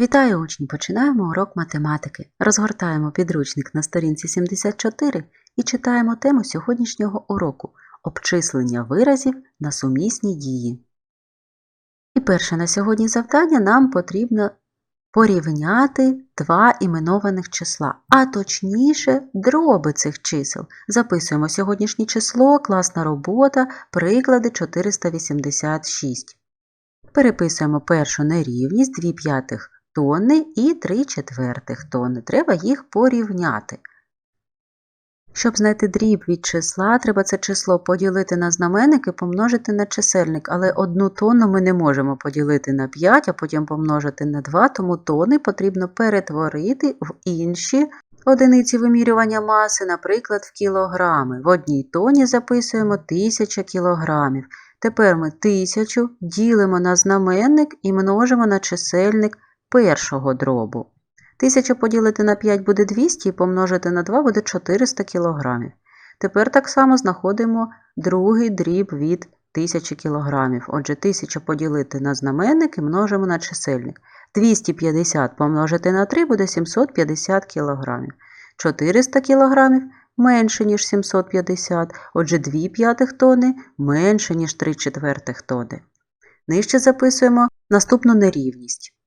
Вітаю учні! Починаємо урок математики. Розгортаємо підручник на сторінці 74 і читаємо тему сьогоднішнього уроку обчислення виразів на сумісні дії. І перше на сьогодні завдання нам потрібно порівняти два іменованих числа, а точніше дроби цих чисел. Записуємо сьогоднішнє число, класна робота, приклади 486. Переписуємо першу нерівність 2 п'ятих тонни і 3 четвертих тонни. Треба їх порівняти. Щоб знайти дріб від числа, треба це число поділити на знаменник і помножити на чисельник, але одну тонну ми не можемо поділити на 5, а потім помножити на 2, тому тонни потрібно перетворити в інші одиниці вимірювання маси, наприклад, в кілограми. В одній тоні записуємо 1000 кілограмів. Тепер ми 1000 ділимо на знаменник і множимо на чисельник першого дробу. 1000 поділити на 5 буде 200 і помножити на 2 буде 400 кг. Тепер так само знаходимо другий дріб від 1000 кг. Отже, 1000 поділити на знаменник і множимо на чисельник. 250 помножити на 3 буде 750 кг. 400 кг менше, ніж 750, отже 2 п'ятих тони менше, ніж 3 четвертих тони. Нижче записуємо наступну нерівність.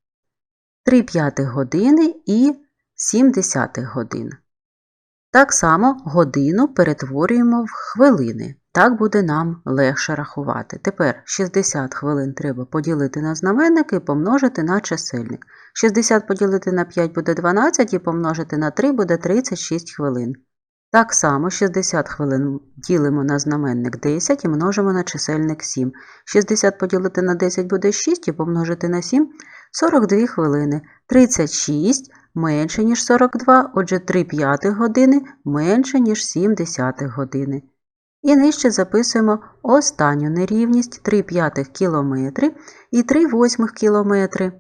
3 п'ятих години і 7 десятих годин. Так само годину перетворюємо в хвилини. Так буде нам легше рахувати. Тепер 60 хвилин треба поділити на знаменник і помножити на чисельник. 60 поділити на 5 буде 12 і помножити на 3 буде 36 хвилин. Так само 60 хвилин ділимо на знаменник 10 і множимо на чисельник 7. 60 поділити на 10 буде 6 і помножити на 7 42 хвилини. 36 менше, ніж 42, отже 3 п'ятих години менше, ніж 7 десятих години. І нижче записуємо останню нерівність 3 п'ятих кілометри і 3 восьмих кілометри.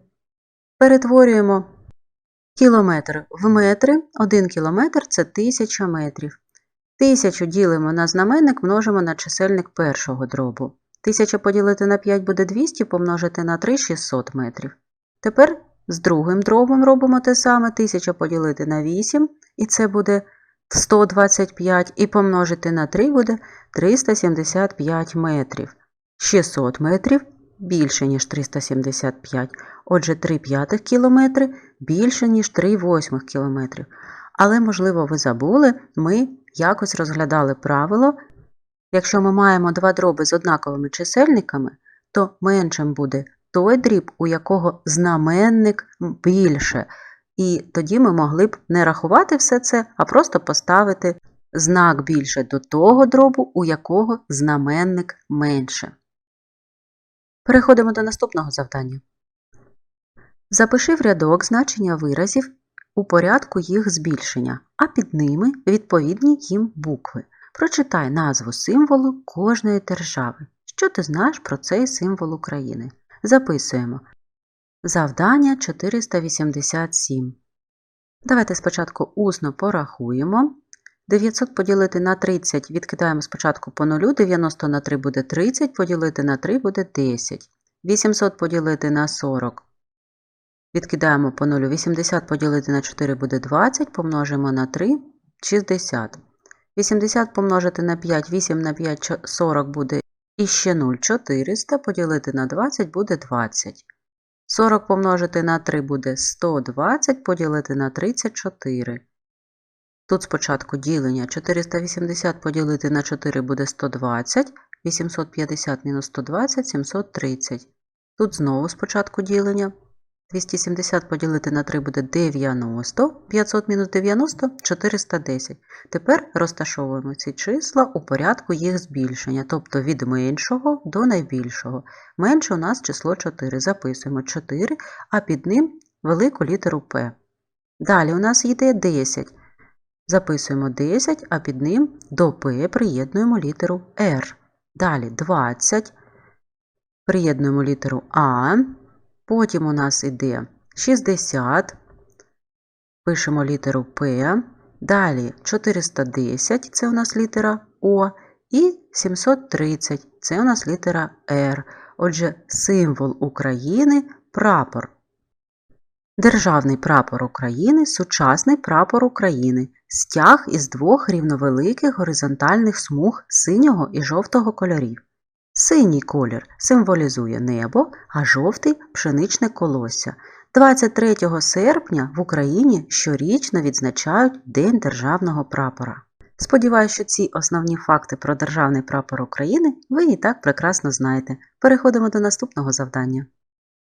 Перетворюємо кілометр в метри. 1 кілометр – це 1000 метрів. 1000 ділимо на знаменник, множимо на чисельник першого дробу. 1000 поділити на 5 буде 200, помножити на 3 – 600 метрів. Тепер з другим дробом робимо те саме. 1000 поділити на 8, і це буде 125, і помножити на 3 буде 375 метрів. 600 метрів більше, ніж 375. Отже, 3 п'ятих кілометри більше, ніж 3 восьмих кілометрів. Але, можливо, ви забули, ми якось розглядали правило. Якщо ми маємо два дроби з однаковими чисельниками, то меншим буде той дріб, у якого знаменник більше. І тоді ми могли б не рахувати все це, а просто поставити знак більше до того дробу, у якого знаменник менше. Переходимо до наступного завдання. Запиши в рядок значення виразів у порядку їх збільшення, а під ними відповідні їм букви. Прочитай назву символу кожної держави. Що ти знаєш про цей символ України? Записуємо. Завдання 487. Давайте спочатку усно порахуємо. 900 поділити на 30 відкидаємо спочатку по 0, 90 на 3 буде 30, поділити на 3 буде 10. 800 поділити на 40. Відкидаємо по 0, 80 поділити на 4 буде 20, помножимо на 3 60. 80 помножити на 5, 8 на 5 40 буде і ще 0 400 поділити на 20 буде 20. 40 помножити на 3 буде 120, поділити на 34. Тут спочатку ділення 480 поділити на 4 буде 120, 850 мінус 120 730. Тут знову спочатку ділення. 270 поділити на 3 буде 90, 500 мінус 90 410. Тепер розташовуємо ці числа у порядку їх збільшення, тобто від меншого до найбільшого. Менше у нас число 4. Записуємо 4, а під ним велику літеру П. Далі у нас йде 10. Записуємо 10, а під ним до П приєднуємо літеру R. Далі 20. Приєднуємо літеру А. Потім у нас йде 60, пишемо літеру П, далі 410, це у нас літера О, і 730, це у нас літера Р. Отже, символ України прапор. Державний прапор України сучасний прапор України, стяг із двох рівновеликих горизонтальних смуг синього і жовтого кольорів. Синій колір символізує небо, а жовтий пшеничне колосся. 23 серпня в Україні щорічно відзначають День державного прапора. Сподіваюсь, що ці основні факти про державний прапор України ви і так прекрасно знаєте. Переходимо до наступного завдання.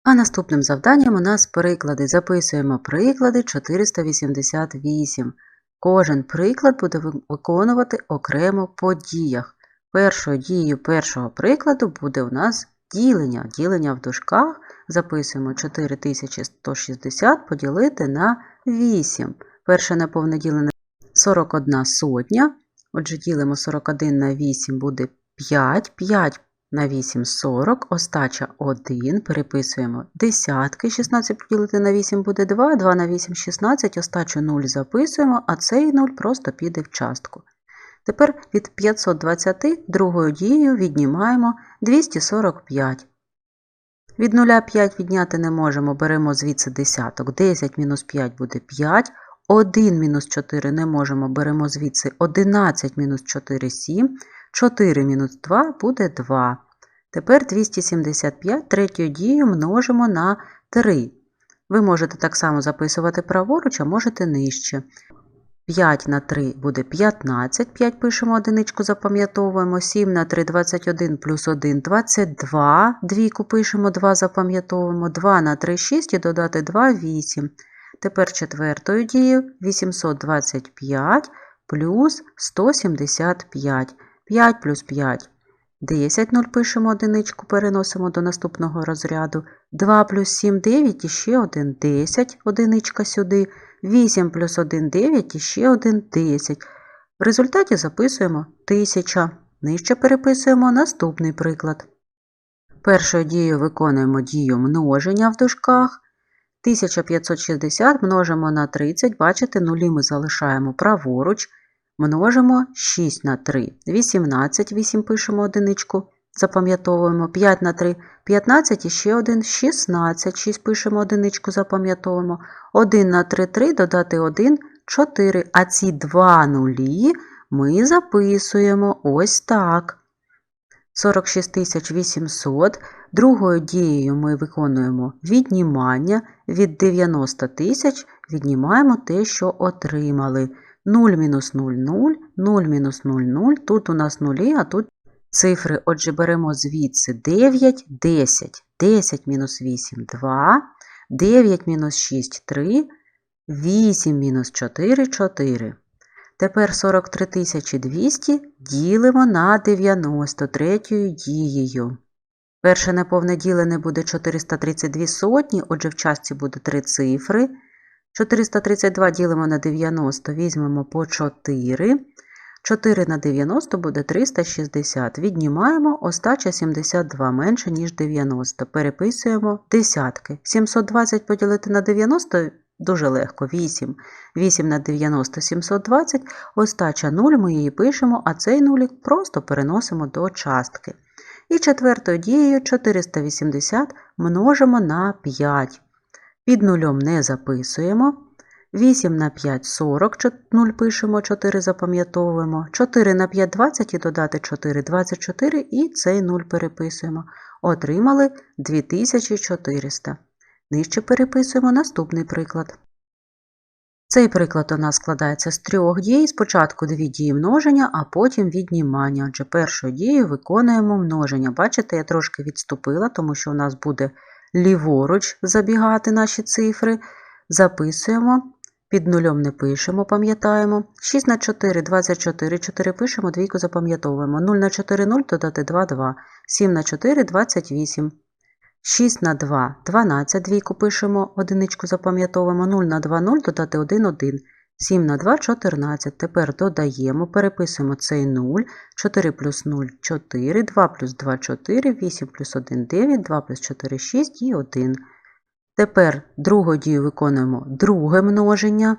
А наступним завданням у нас приклади. Записуємо приклади 488. Кожен приклад буде виконувати окремо по діях. Першою дією першого прикладу буде у нас ділення. Ділення в дужках записуємо 4160 поділити на 8. Перше неповне ділене 41 сотня. Отже, ділимо 41 на 8 буде 5. 5 на 8 – 40, остача 1, переписуємо десятки, 16 поділити на 8 буде 2, 2 на 8 – 16, остачу 0 записуємо, а цей 0 просто піде в частку. Тепер від 520 другою дією віднімаємо 245. Від 0 5 відняти не можемо, беремо звідси десяток. 10 мінус 5 буде 5. 1 мінус 4 не можемо, беремо звідси 11 мінус 4 – 7. 4 мінус 2 буде 2. Тепер 275 третьою дією множимо на 3. Ви можете так само записувати праворуч, а можете нижче. 5 на 3 буде 15, 5 пишемо одиничку, запам'ятовуємо, 7 на 3 – 21 плюс 1 – 22, двійку пишемо, 2 запам'ятовуємо, 2 на 3 – 6 і додати 2 – 8. Тепер четвертою дією 825 плюс 175. 5 плюс 5 – 10, 0 пишемо одиничку, переносимо до наступного розряду. 2 плюс 7 – 9 і ще 1 – 10, одиничка сюди. 8 плюс 1 – 9 і ще 1 – 10. В результаті записуємо 1000. Нижче переписуємо наступний приклад. Першою дією виконуємо дію множення в дужках. 1560 множимо на 30, бачите, нулі ми залишаємо праворуч. Множимо 6 на 3. 18, 8 пишемо одиничку, запам'ятовуємо 5 на 3, 15 і ще 1, 16, 6 пишемо одиничку, запам'ятовуємо. 1 на 3, 3, додати 1, 4. А ці два нулі ми записуємо ось так. 46 800. Другою дією ми виконуємо віднімання. Від 90 тисяч віднімаємо те, що отримали. 0 мінус 0 – 0, 0 мінус 0 – 0. Тут у нас нулі, а тут цифри. Отже, беремо звідси 9, 10. 10 мінус 8 – 2, 9 мінус 6 – 3, 8 мінус 4 – 4. Тепер 43 200 ділимо на 93 дією. Перше неповне ділене буде 432 сотні, отже в частці буде 3 цифри. 432 ділимо на 90, візьмемо по 4. 4 на 90 буде 360. Віднімаємо остача 72 менше, ніж 90. Переписуємо десятки. 720 поділити на 90 дуже легко. 8. 8 на 90 720. Остача 0, ми її пишемо, а цей нулік просто переносимо до частки. І четвертою дією 480 множимо на 5. Під нулем не записуємо. 8 на 5 – 40, 0 пишемо, 4 запам'ятовуємо. 4 на 5 – 20 і додати 4 – 24 і цей 0 переписуємо. Отримали 2400. Нижче переписуємо наступний приклад. Цей приклад у нас складається з трьох дій. Спочатку дві дії множення, а потім віднімання. Отже, першою дією виконуємо множення. Бачите, я трошки відступила, тому що у нас буде ліворуч забігати наші цифри. Записуємо. Під нульом не пишемо, пам'ятаємо. 6 на 4 – 24, 4 пишемо, двійку запам'ятовуємо. 0 на 4 – 0, додати 2 – 2. 7 на 4 – 28. 6 на 2 – 12, двійку пишемо, одиничку запам'ятовуємо. 0 на 2 – 0, додати 1 – 1. 7 на 2 – 14. Тепер додаємо, переписуємо цей 0. 4 плюс 0 – 4, 2 плюс 2 – 4, 8 плюс 1 – 9, 2 плюс 4 – 6 і 1. Тепер другу дію виконуємо друге множення.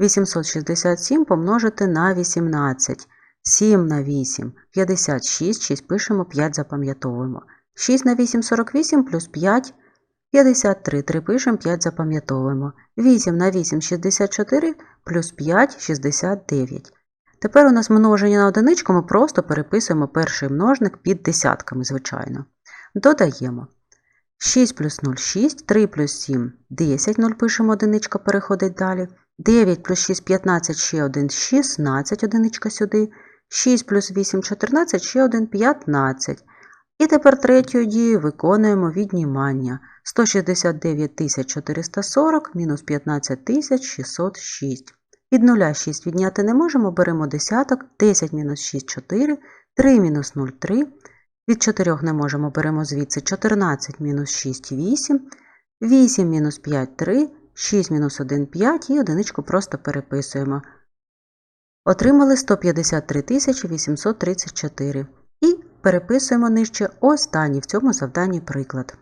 867 помножити на 18. 7 на 8 – 56, 6 пишемо, 5 запам'ятовуємо. 6 на 8 – 48 плюс 5 53. 3 пишемо, 5 запам'ятовуємо. 8 на 8 – 64, плюс 5 – 69. Тепер у нас множення на одиничку, ми просто переписуємо перший множник під десятками, звичайно. Додаємо. 6 плюс 0 – 6, 3 плюс 7 – 10, 0 пишемо, одиничка переходить далі. 9 плюс 6 – 15, ще 1 – 16, одиничка сюди. 6 плюс 8 – 14, ще 1 – 15. І тепер третьою дією виконуємо віднімання. 169 440 мінус 15 606. Від 0 6 відняти не можемо, беремо десяток, 10 мінус 6 – 4, 3 мінус 0 – 3. Від 4 не можемо, беремо звідси 14 мінус 6 – 8, 8 мінус 5 – 3, 6 мінус 1 – 5 і одиничку просто переписуємо. Отримали 153 834. І переписуємо нижче останній в цьому завданні приклад.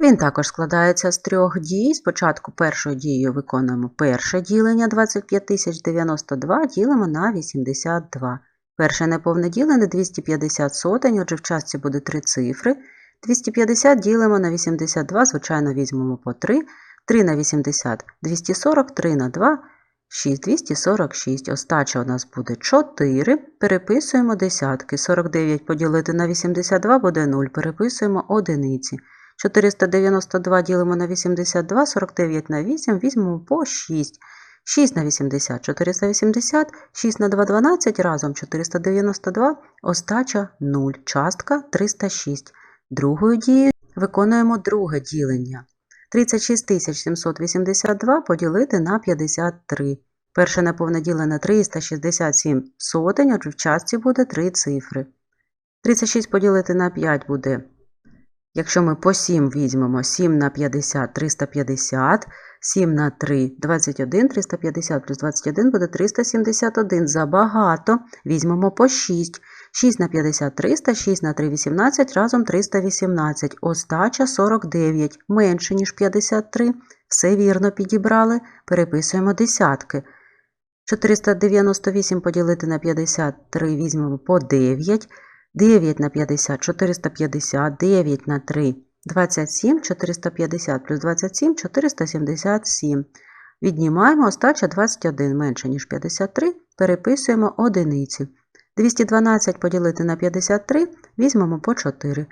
Він також складається з трьох дій. Спочатку першою дією виконуємо перше ділення 25092 ділимо на 82. Перше неповне ділене 250 сотень, отже в частці буде три цифри. 250 ділимо на 82, звичайно, візьмемо по 3. 3 на 80 240, 3 на 2 6, 246. Остача у нас буде 4. Переписуємо десятки. 49 поділити на 82 буде 0. Переписуємо одиниці. 492 ділимо на 82, 49 на 8, візьмемо по 6. 6 на 80, 480, 6 на 2, 12, разом 492, остача 0, частка 306. Другою дією виконуємо друге ділення. 36 782 поділити на 53. Перше неповне ділене 367 сотень, отже в частці буде 3 цифри. 36 поділити на 5 буде Якщо ми по 7 візьмемо 7 на 50 350, 7 на 3 21, 350 плюс 21 буде 371. Забагато. Візьмемо по 6. 6 на 50 300, 6 на 3 18, разом 318. Остача 49, менше, ніж 53. Все вірно підібрали. Переписуємо десятки. 498 поділити на 53 візьмемо по 9. 9 на 50 450, 9 на 3 27, 450 плюс 27 477. Віднімаємо остача 21 менше, ніж 53, переписуємо одиниці. 212 поділити на 53 візьмемо по 4.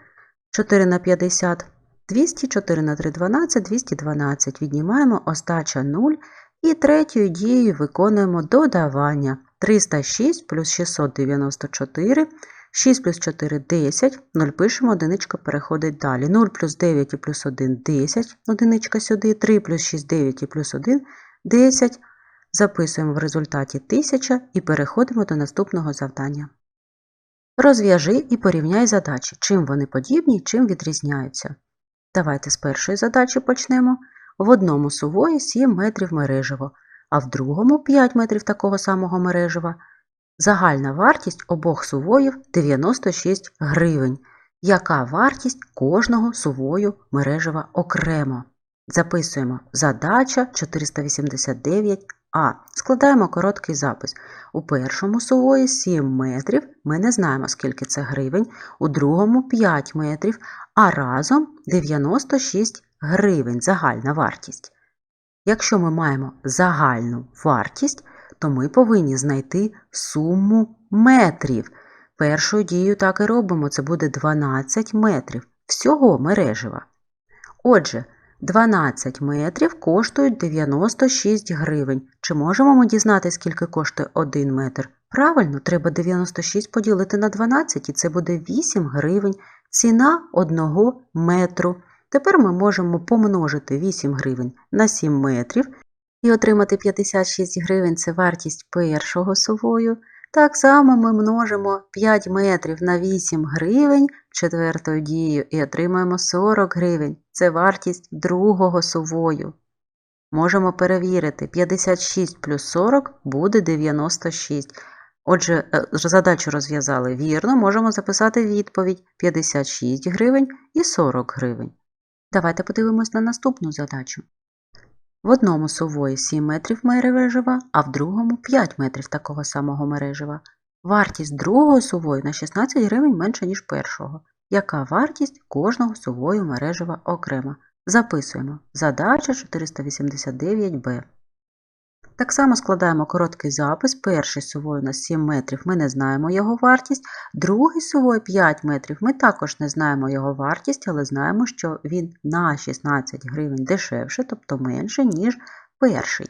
4 на 50 200, 4 на 3 12, 212. Віднімаємо остача 0. І третьою дією виконуємо додавання 306 плюс 694. 6 плюс 4 – 10, 0 пишемо, одиничка переходить далі. 0 плюс 9 і плюс 1 – 10, одиничка сюди, 3 плюс 6 – 9 і плюс 1 – 10. Записуємо в результаті 1000 і переходимо до наступного завдання. Розв'яжи і порівняй задачі, чим вони подібні чим відрізняються. Давайте з першої задачі почнемо. В одному сувої 7 метрів мережево, а в другому 5 метрів такого самого мережева – Загальна вартість обох сувоїв 96 гривень. Яка вартість кожного сувою мережева окремо? Записуємо задача 489А. Складаємо короткий запис. У першому сувої 7 метрів. Ми не знаємо, скільки це гривень, у другому 5 метрів, а разом 96 гривень загальна вартість. Якщо ми маємо загальну вартість, то ми повинні знайти суму метрів. Першою дією так і робимо, це буде 12 метрів всього мережева. Отже, 12 метрів коштують 96 гривень. Чи можемо ми дізнати, скільки коштує 1 метр? Правильно, треба 96 поділити на 12, і це буде 8 гривень. Ціна 1 метру. Тепер ми можемо помножити 8 гривень на 7 метрів і отримати 56 гривень це вартість першого сувою. Так само ми множимо 5 метрів на 8 гривень четвертою дією і отримаємо 40 гривень. Це вартість другого сувою. Можемо перевірити, 56 плюс 40 буде 96. Отже, е, задачу розв'язали вірно, можемо записати відповідь 56 гривень і 40 гривень. Давайте подивимось на наступну задачу. В одному сувої 7 метрів мережева, а в другому 5 метрів такого самого мережева. Вартість другого сувою на 16 гривень менша, ніж першого. Яка вартість кожного сувою мережева окремо? Записуємо задача 489Б. Так само складаємо короткий запис. Перший сувой у нас 7 метрів, ми не знаємо його вартість. Другий сувой 5 метрів, ми також не знаємо його вартість, але знаємо, що він на 16 гривень дешевше, тобто менше, ніж перший.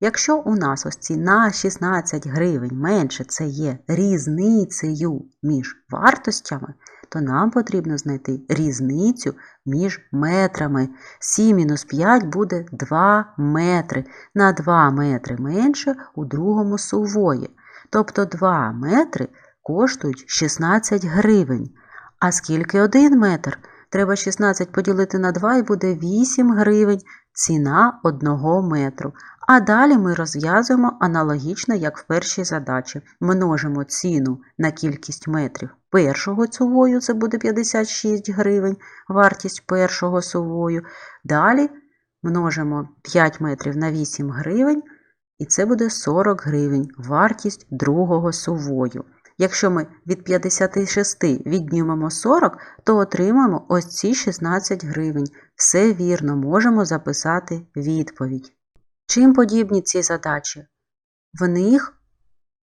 Якщо у нас ось ці на 16 гривень менше це є різницею між вартостями, то нам потрібно знайти різницю між метрами. 7 мінус 5 буде 2 метри. На 2 метри менше у другому сувої. Тобто 2 метри коштують 16 гривень. А скільки 1 метр? Треба 16 поділити на 2 і буде 8 гривень ціна 1 метру. А далі ми розв'язуємо аналогічно, як в першій задачі. Множимо ціну на кількість метрів першого сувою, це буде 56 гривень, вартість першого сувою. Далі множимо 5 метрів на 8 гривень, і це буде 40 гривень, вартість другого сувою. Якщо ми від 56 віднімемо 40, то отримаємо ось ці 16 гривень. Все вірно, можемо записати відповідь. Чим подібні ці задачі? В них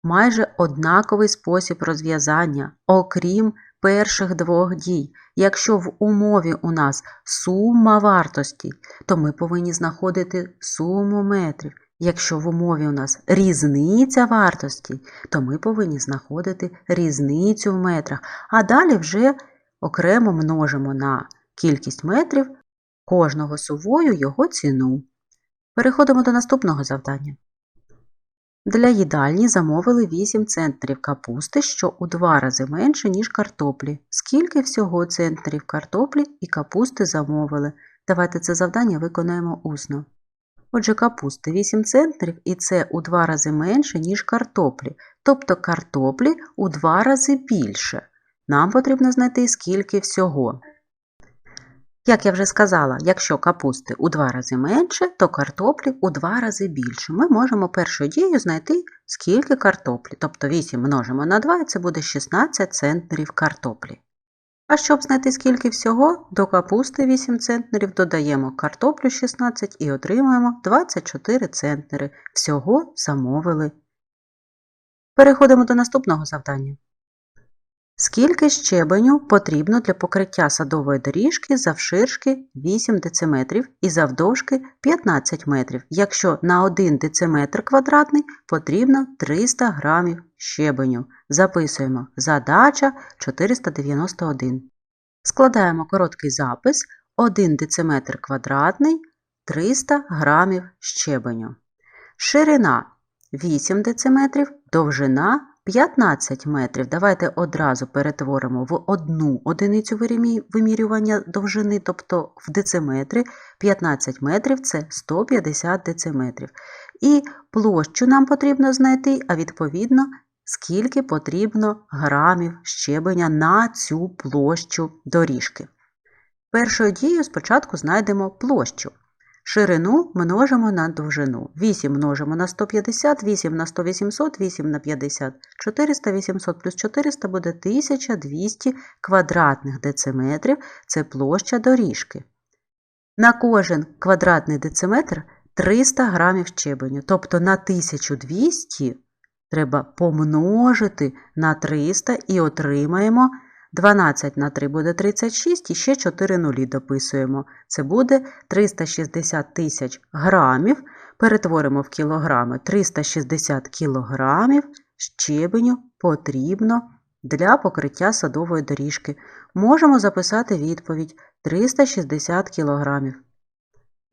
майже однаковий спосіб розв'язання, окрім перших двох дій. Якщо в умові у нас сума вартості, то ми повинні знаходити суму метрів. Якщо в умові у нас різниця вартості, то ми повинні знаходити різницю в метрах, а далі вже окремо множимо на кількість метрів кожного сувою його ціну. Переходимо до наступного завдання. Для їдальні замовили 8 центнерів капусти, що у два рази менше, ніж картоплі. Скільки всього центнерів картоплі і капусти замовили? Давайте це завдання виконаємо усно. Отже, капусти 8 центнерів і це у два рази менше, ніж картоплі. Тобто картоплі у два рази більше. Нам потрібно знайти скільки всього. Як я вже сказала, якщо капусти у два рази менше, то картоплі у два рази більше. Ми можемо першою дією знайти скільки картоплі. Тобто 8 множимо на 2 і це буде 16 центнерів картоплі. А щоб знайти скільки всього, до капусти 8 центнерів додаємо картоплю 16 і отримуємо 24 центнери. Всього замовили. Переходимо до наступного завдання. Скільки щебеню потрібно для покриття садової доріжки завширшки 8 дециметрів і завдовжки 15 метрів, якщо на 1 дециметр квадратний потрібно 300 грамів щебеню. Записуємо задача 491. Складаємо короткий запис 1 дециметр квадратний 300 грамів щебеню. Ширина 8 дециметрів, довжина 15 метрів. Давайте одразу перетворимо в одну одиницю вимірювання довжини, тобто в дециметри. 15 метрів це 150 дециметрів. І площу нам потрібно знайти, а відповідно, скільки потрібно грамів щебеня на цю площу доріжки. Першою дією спочатку знайдемо площу. Ширину множимо на довжину. 8 множимо на 150, 8 на 100 800, 8 на 50, 400, 800 плюс 400 буде 1200 квадратних дециметрів. Це площа доріжки. На кожен квадратний дециметр 300 грамів щебеню. Тобто на 1200 треба помножити на 300 і отримаємо 12 на 3 буде 36 і ще 4 нулі дописуємо. Це буде 360 тисяч грамів. Перетворимо в кілограми 360 кілограмів щебеню потрібно для покриття садової доріжки. Можемо записати відповідь 360 кілограмів.